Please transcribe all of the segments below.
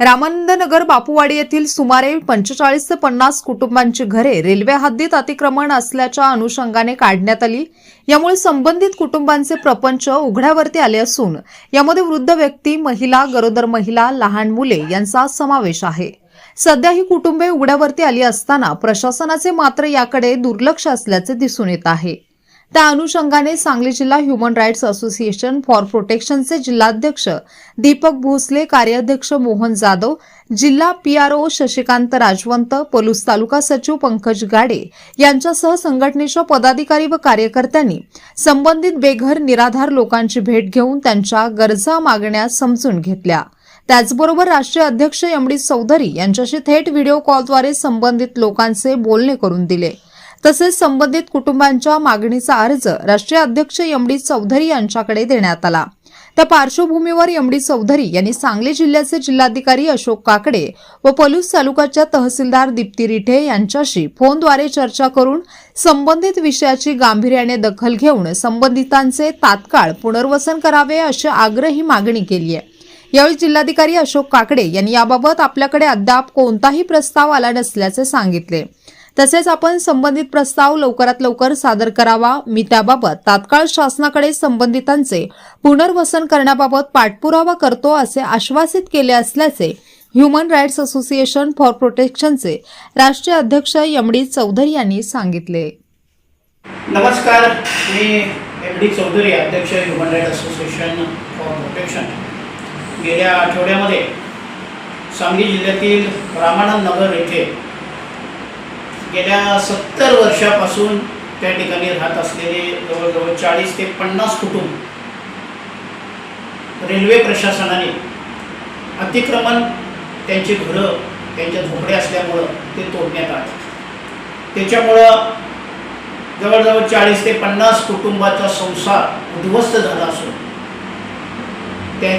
रामानंदनगर बापूवाडी येथील सुमारे पंचेचाळीस ते पन्नास कुटुंबांची घरे रेल्वे हद्दीत अतिक्रमण असल्याच्या अनुषंगाने काढण्यात आली. यामुळे संबंधित कुटुंबांचे प्रपंच उघड्यावरती आले असून यामध्ये वृद्ध व्यक्ती महिला गरोदर महिला लहान मुले यांचा समावेश आहे. सध्या ही कुटुंबे उघड्यावरती आली असताना प्रशासनाचे मात्र याकडे दुर्लक्ष असल्याचे दिसून येत आहे. त्या अनुषंगाने सांगली जिल्हा ह्युमन राईट्स असोसिएशन फॉर प्रोटेक्शनचे जिल्हाध्यक्ष दीपक भोसले कार्याध्यक्ष मोहन जाधव जिल्हा P R O Shashikant Rajvant Palus taluka सचिव पंकज गाडे यांच्यासह संघटनेच्या पदाधिकारी व कार्यकर्त्यांनी संबंधित बेघर निराधार लोकांची भेट घेऊन त्यांच्या गरजा मागण्या समजून घेतल्या. त्याचबरोबर राष्ट्रीय अध्यक्ष एम डी चौधरी यांच्याशी थेट व्हिडिओ कॉलद्वारे संबंधित लोकांचे बोलणे करून दिले. तसेच संबंधित कुटुंबांच्या मागणीचा अर्ज राष्ट्रीय अध्यक्ष एम डी चौधरी यांच्याकडे देण्यात आला. त्या पार्श्वभूमीवर एम डी चौधरी यांनी सांगली जिल्ह्याचे जिल्हाधिकारी अशोक काकडे व पलूस तालुक्याच्या तहसीलदार दीप्ती रिठे यांच्याशी फोनद्वारे चर्चा करून संबंधित विषयाची गांभीर्याने दखल घेऊन संबंधितांचे तात्काळ पुनर्वसन करावे अशी आग्रही मागणी केली आहे. यावेळी जिल्हाधिकारी अशोक काकडे यांनी याबाबत आपल्याकडे अद्याप कोणताही प्रस्ताव आला नसल्याचे सांगितले. तसेच आपण संबंधित प्रस्ताव लवकरात लवकर सादर करावा. मी त्याबाबत तात्काळ शासनाकडे संबंधितांचे पुनर्वसन करण्याबाबत पाठपुरावा करतो असे आश्वासित केले असल्याचे ह्युमन राईट्स असोसिएशन फॉर प्रोटेक्शनचे राष्ट्रीय अध्यक्ष यमडी चौधरी यांनी सांगितले. नमस्कार. मी एम डी चौधरी अध्यक्ष human right association for protection गेल्या आठवड्यामध्ये सांगली जिल्ह्यातील रामानंद नगर येथे गेल्या सत्तर वर्षापासून त्या ठिकाणी राहत असलेले जवळजवळ चाळीस ते पन्नास कुटुंब रेल्वे प्रशासनाने अतिक्रमण त्यांची घरं त्यांच्या झोपडे असल्यामुळं ते तोडण्यात आले. त्याच्यामुळं जवळजवळ चाळीस ते पन्नास कुटुंबाचा संसार उद्ध्वस्त झाला असून त्या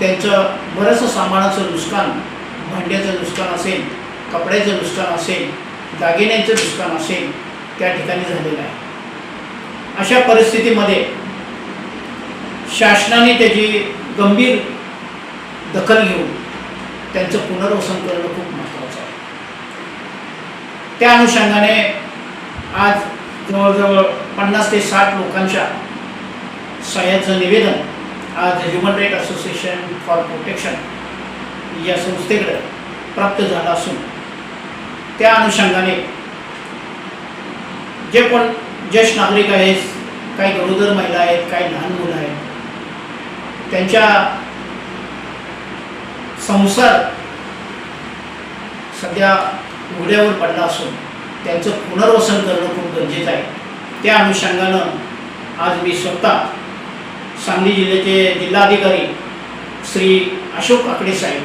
त्यांचं बरंचसं सामानाचं नुकसान भांड्याचं नुकसान असेल कपड्याचं नुकसान असेल दागिन्यांचं नुकसान असेल त्या ठिकाणी झालेलं आहे. अशा परिस्थितीमध्ये शासनाने त्याची गंभीर दखल घेऊन त्यांचं पुनर्वसन करणं खूप महत्त्वाचं आहे. त्या अनुषंगाने आज जवळजवळ पन्नास ते साठ लोकांच्या सह्याचं निवेदन आज human right association for protection या संस्थेकडे प्राप्त झालं असून त्या अनुषंगाने जे पण ज्येष्ठ नागरिक आहेत काही गरोदर महिला आहेत काही लहान मुलं आहेत त्यांच्या संसार सध्या उघड्यावर पडला असून त्यांचं पुनर्वसन करणं खूप गरजेचं आहे. त्या अनुषंगानं आज मी स्वतः सांगली जिल्ह्याचे जिल्हाधिकारी श्री अशोक काकडे साहेब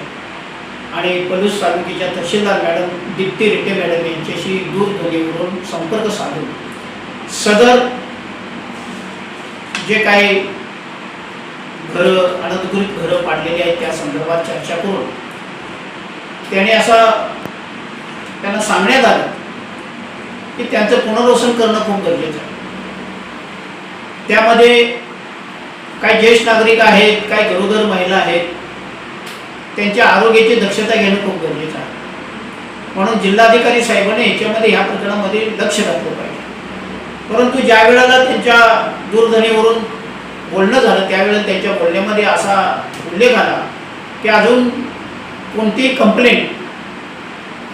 आणि पलूस तालुक्याच्या तहसीलदार मॅडम दीप्ती रेटे मॅडम यांच्याशी दूरध्वनीवरून संपर्क साधून. सदर जे काही घरं अनधिकृत घरं पाडलेली आहेत त्या संदर्भात चर्चा करून त्याने असा त्यांना सांगण्यात आलं की त्यांचं पुनर्वसन करणं खूप गरजेचं आहे. त्यामध्ये काही ज्येष्ठ नागरिक आहेत काही गरोदर महिला आहेत त्यांच्या आरोग्याची दक्षता घेणं खूप गरजेचं आहे. म्हणून जिल्हाधिकारी साहेबांनी याच्यामध्ये ह्या प्रकरणामध्ये लक्ष घातलं पाहिजे. परंतु ज्या वेळेला त्यांच्या दूरध्वनीवरून बोलणं झालं त्यावेळेला त्यांच्या बोलण्यामध्ये असा उल्लेख आला की अजून कोणतीही कंप्लेंट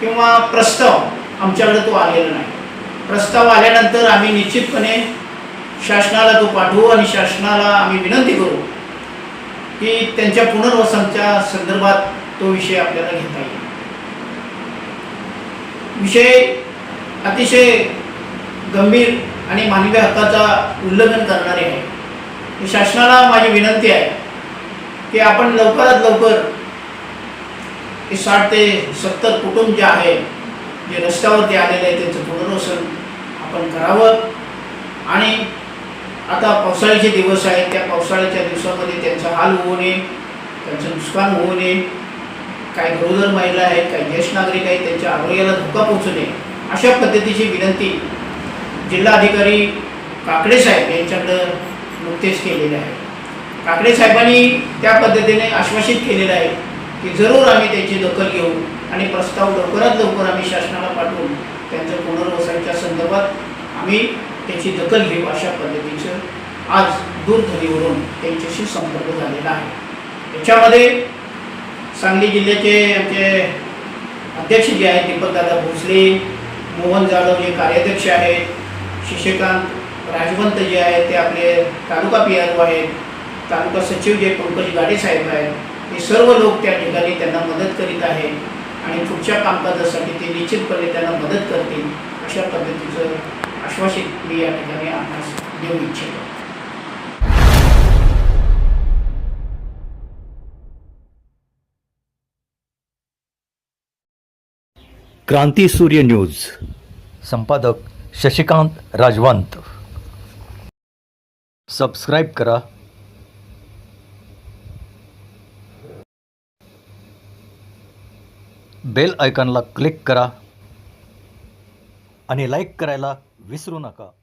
किंवा प्रस्ताव आमच्याकडे तो आलेला नाही. प्रस्ताव आल्यानंतर आम्ही निश्चितपणे शासनाला तो पाठवू आणि शासनाला आम्ही विनंती करू की त्यांच्या पुनर्वसनच्या संदर्भात तो विषय आपल्याला घेता येईल. विषय अतिशय गंभीर आणि मानवी हक्काचा उल्लंघन करणारे आहे. हे शासनाला माझी विनंती आहे की आपण लवकरात लवकर हे साठ ते सत्तर कुटुंब जे आहे जे रस्त्यावरती आलेले आहे त्यांचं पुनर्वसन आपण करावं आणि आता पावसाळ्याचे दिवस आहेत. त्या पावसाळ्याच्या दिवसामध्ये त्यांचा हाल होऊ नये. त्यांचं नुकसान होऊ नये. काही गरोदर महिला आहेत काही ज्येष्ठ नागरिक आहेत त्यांच्या आरोग्याला धोका पोहोचू नये. अशा पद्धतीची विनंती जिल्हाधिकारी काकडे साहेब यांच्याकडं नुकतेच केलेले आहे. काकडे साहेबांनी त्या पद्धतीने आश्वासित केलेलं आहे की जरूर आम्ही त्याची दखल घेऊ आणि प्रस्ताव लवकरात लवकर आम्ही शासनाला पाठवून त्यांच्या पुनर्वसनाच्या संदर्भात आम्ही त्याची दखल घेऊ अशा पद्धतीचं आज दूरध्वनीवरून त्यांच्याशी संपर्क झालेला आहे. याच्यामध्ये सांगली जिल्ह्याचे आमचे अध्यक्ष जे आहेत दीपकदादा भोसले मोहन जाधव जे कार्याध्यक्ष आहेत शशिकांत राजवंत जे आहेत ते आपले तालुका पी आर ओ आहेत तालुका सचिव जे पंकज गाडे साहेब आहेत हे सर्व लोक त्या ठिकाणी त्यांना मदत करीत आहेत आणि पुढच्या कामकाजासाठी ते निश्चितपणे त्यांना मदत करतील अशा पद्धतीचं आश्वासित मी या ठिकाणी आपणास देऊ इच्छितो क्रांती सूर्य न्यूज. संपादक शशिकांत राजवंत. सबस्क्राईब करा. बेल आयकॉनला क्लिक करा. आणि लाईक करायला विसरू नका